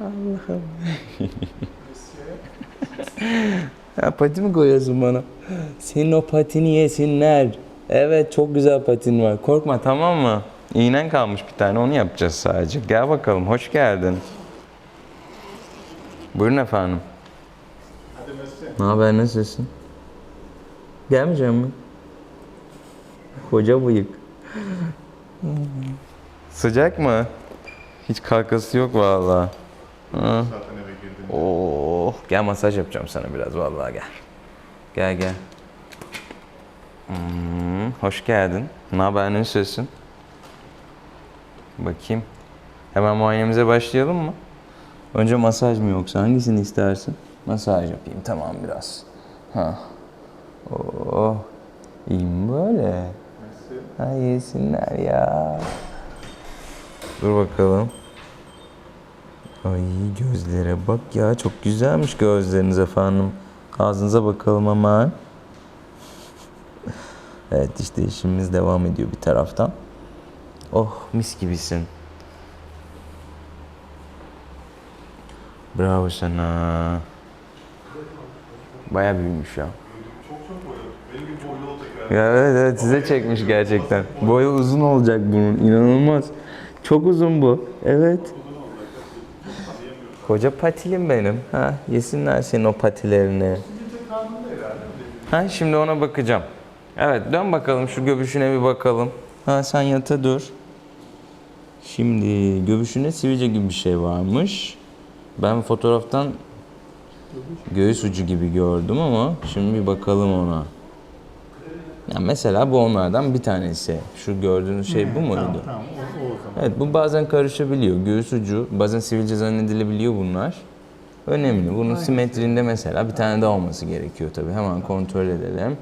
Allah'ım. ya pati mi koyuyorsun bana? Senin o patini yesinler. Evet çok güzel patin var. Korkma tamam mı? İğnen kalmış bir tane onu yapacağız sadece. Gel bakalım hoş geldin. Buyurun efendim. Ne haber nasılsın? Gelmeyecek mi? Koca bıyık. Sıcak mı? Hiç kalkası yok vallahi. Hı. Zaten eve girdim. Oh, gel masaj yapacağım sana biraz vallahi gel. Gel gel. Hmm, hoş geldin. Ne haber nasılsın? Bakayım. Hemen muayenemize başlayalım mı? Önce masaj mı yoksa hangisini istersin? Masaj yapayım tamam biraz. Ha. Oh. İyi mi böyle? Ha yesinler ya. Dur bakalım. Ay gözlere bak ya çok güzelmiş gözleriniz efendim. Ağzınıza bakalım hemen. Evet işte işimiz devam ediyor bir taraftan. Oh mis gibisin. Bravo sana. Baya büyümüş ya. Ya evet evet size çekmiş gerçekten. Boyu uzun olacak bunun inanılmaz. Çok uzun bu. Evet. Koca patilim benim. Ha yesinler senin o patilerini. Ha şimdi ona bakacağım. Evet dön bakalım şu göbüşüne bir bakalım. Ha sen yata dur. Şimdi göbüşüne sivilce gibi bir şey varmış. Ben fotoğraftan göğüs ucu gibi gördüm ama şimdi bir bakalım ona. Ya mesela bu onlardan bir tanesi. Şu gördüğünüz şey bu muydu? Tamam tamam o, o o zaman. Evet bu bazen karışabiliyor. Göğüs ucu bazen sivilce zannedilebiliyor bunlar. Önemli. Bunun simetriğinde mesela bir tane daha olması gerekiyor tabii. Hemen kontrol edelim.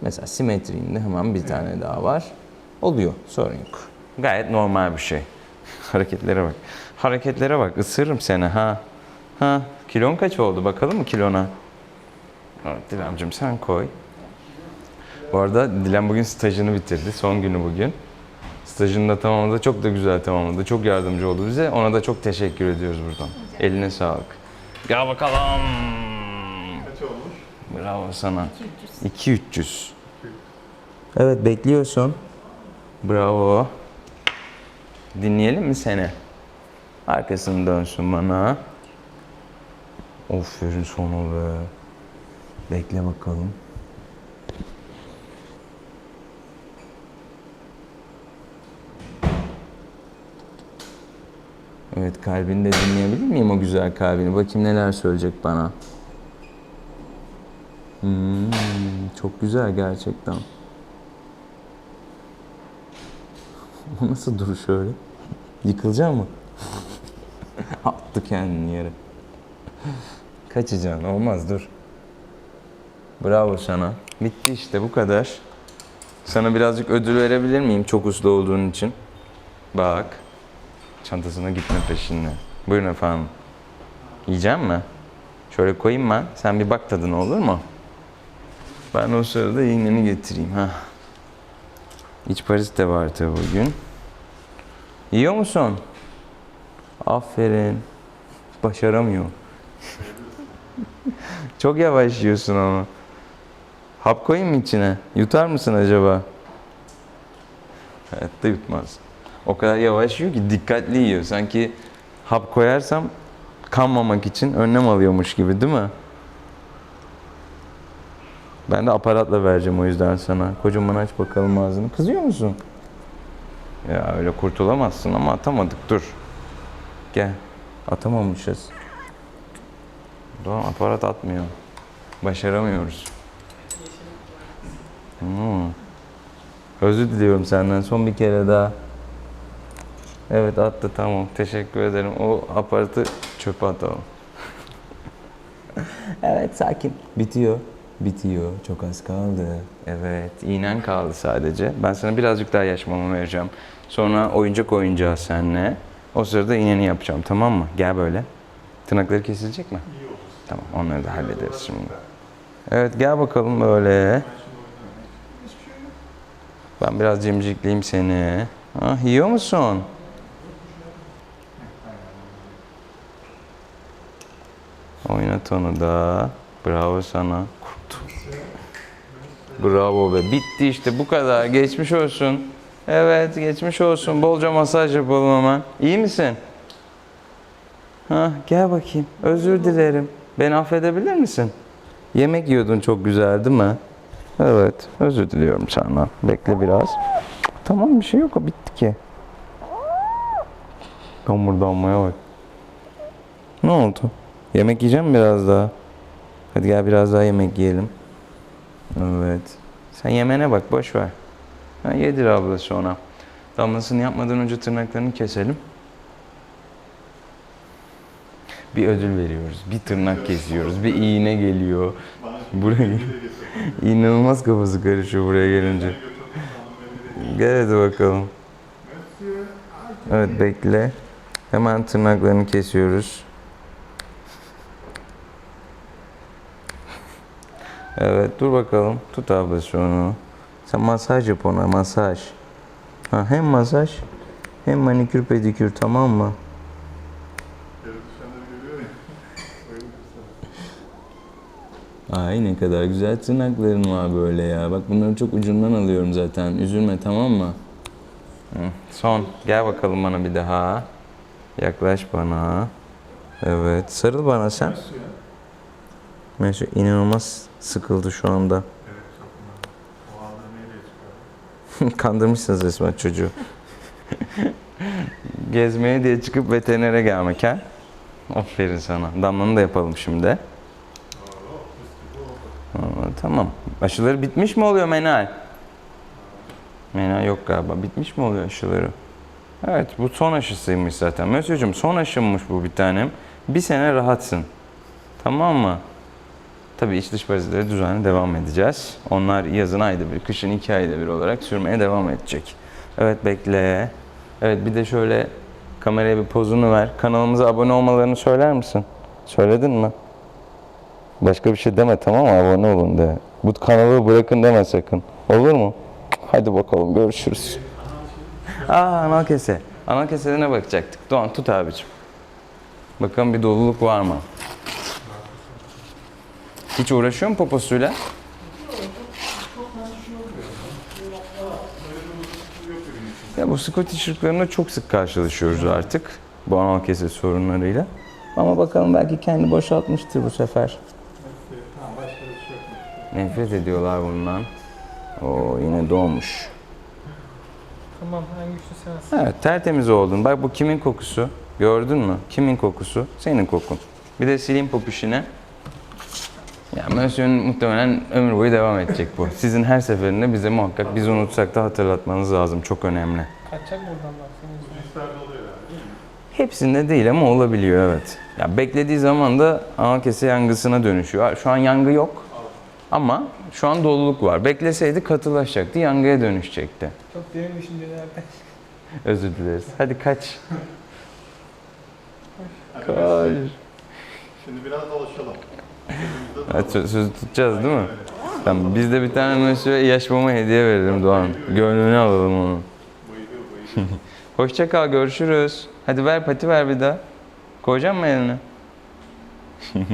Mesela simetriğinde hemen bir tane daha var. Oluyor. Sorun yok. Gayet normal bir şey. Hareketlere bak. Hareketlere bak. Isırırım seni ha. Ha. Kilon kaç oldu? Bakalım mı kilona? Evet Dilemcim sen koy. Bu arada Dilem bugün stajını bitirdi. Son günü bugün. Stajını da tamamladı. Çok da güzel tamamladı. Çok yardımcı oldu bize. Ona da çok teşekkür ediyoruz buradan. Eline sağlık. Gel bakalım. Kaç olmuş? Bravo sana. 2 300. Evet bekliyorsun. Bravo. Dinleyelim mi seni? Arkasını dönsün bana. Aferin sana be. Bekle bakalım. Evet kalbini de dinleyebilir miyim o güzel kalbini? Bakayım neler söyleyecek bana. Hmm, çok güzel gerçekten. O nasıl duruş öyle? Yıkılacak mı? Attı kendini yere. Kaçacaksın olmaz dur. Bravo sana. Bitti işte bu kadar. Sana birazcık ödül verebilir miyim çok uslu olduğun için? Bak. Çantasına gitme peşinde. Buyurun efendim. Yiyeceğim mi? Şöyle koyayım ben. Sen bir bak tadına olur mu? Ben o sırada iğneni getireyim ha. İç Paris de var tabi bugün. Yiyor musun? Aferin. Başaramıyor. Çok yavaş yiyorsun ama. Hap koyayım mı içine? Yutar mısın acaba? Hayatta yutmaz. O kadar yavaş yiyor ki dikkatli yiyor. Sanki hap koyarsam kanmamak için önlem alıyormuş gibi değil mi? Ben de aparatla vereceğim o yüzden sana. Kocaman aç bakalım ağzını. Kızıyor musun? Ya öyle kurtulamazsın ama atamadık. Dur. Gel. Atamamışız. Doğan aparat atmıyor. Başaramıyoruz. Hmm. Özür diliyorum senden son bir kere daha. Evet attı tamam. Teşekkür ederim. O aparatı çöpe atalım. evet sakin. Bitiyor. Bitiyor. Çok az kaldı. Evet. iğnen kaldı sadece. Ben sana birazcık daha yaş mama vereceğim. Sonra oyuncak oynayacağız seninle. O sırada iğneni yapacağım tamam mı? Gel böyle. Tırnakları kesilecek mi? İyi olur. Tamam onları da hallederiz şimdi. Evet gel bakalım böyle. Ben biraz cimcikleyeyim seni. Ha, yiyor musun? Oynat onu da. Bravo sana. Korktum. Bravo be. Bitti işte bu kadar. Geçmiş olsun. Evet geçmiş olsun. Bolca masaj yapalım hemen. İyi misin? Ha, gel bakayım. Özür dilerim. Beni affedebilir misin? Yemek yiyordun çok güzel değil mi? Evet. Özür diliyorum senden. Bekle biraz. Tamam bir şey yok. Bitti ki. Homurdanmaya bak. Ne oldu? Yemek yiyeceğim biraz daha? Hadi gel biraz daha yemek yiyelim. Evet. Sen yemene bak boş ver. Ha, yedir ablası ona. Damlasını yapmadan önce tırnaklarını keselim. Bir ödül veriyoruz. Bir tırnak kesiyoruz. Bir iğne geliyor. Buraya inanılmaz kafası karışıyor buraya gelince. Gel hadi bakalım. Evet bekle. Hemen tırnaklarını kesiyoruz. Evet dur bakalım. Tut ablası onu. Sen masaj yap ona masaj. Ha, hem masaj hem manikür pedikür tamam mı? Ay ne kadar güzel tırnakların var böyle ya. Bak bunları çok ucundan alıyorum zaten. Üzülme tamam mı? Son. Gel bakalım bana bir daha. Yaklaş bana. Evet. Sarıl bana sen. Mesut inanılmaz sıkıldı şu anda. Kandırmışsınız resmen çocuğu. Gezmeye diye çıkıp veterinere gelmek ha? Aferin sana. Damlanı da yapalım şimdi. Aa, tamam. Aşıları bitmiş mi oluyor Menal? Menal yok galiba. Bitmiş mi oluyor aşıları? Evet bu son aşısıymış zaten. Mesut'cum son aşımmış bu bir tanem. Bir sene rahatsın. Tamam mı? Tabii iç dış parazitlere düzenli devam edeceğiz. Onlar yazın ayda bir, kışın iki ayda bir olarak sürmeye devam edecek. Evet bekle. Evet bir de şöyle kameraya bir pozunu ver. Kanalımıza abone olmalarını söyler misin? Söyledin mi? Başka bir şey deme tamam mı? Abone olun de. Bu kanalı bırakın deme sakın. Olur mu? Hadi bakalım görüşürüz. Aa anal kese. Anal keselerine bakacaktık. Doğan tut abicim. Bakalım bir doluluk var mı? Hiç uğraşıyor mu poposuyla? Ya bu Scottish ırklarında çok sık karşılaşıyoruz artık. Bu anal kese sorunlarıyla. Ama bakalım belki kendi boşaltmıştır bu sefer. Nefret ediyorlar bundan. Oo yine doğmuş. Tamam en güçlü sensin. Evet tertemiz oldun. Bak bu kimin kokusu? Gördün mü? Kimin kokusu? Senin kokun. Bir de sileyim popişini. Ya Monsieur'ün muhtemelen ömür boyu devam edecek bu. Sizin her seferinde bize muhakkak biz unutsak da hatırlatmanız lazım. Çok önemli. Kaçacak buradan bak senin yüzünden. Cinsler de oluyor yani değil mi? Hepsinde değil ama olabiliyor evet. Ya beklediği zaman da anal kese yangısına dönüşüyor. Şu an yangı yok. Ama şu an doluluk var. Bekleseydi katılaşacaktı, yangıya dönüşecekti. Çok derin düşüncelerden. Özür dileriz. Hadi kaç. Kaç. Şimdi biraz dolaşalım. Evet, sö- sözü tutacağız değil mi? Tamam, biz de bir tane Mösyö'ye yaş mama hediye verelim Doğan. Gönlünü alalım onu. Hoşça kal, görüşürüz. Hadi ver pati ver bir daha. Koyacak mı eline?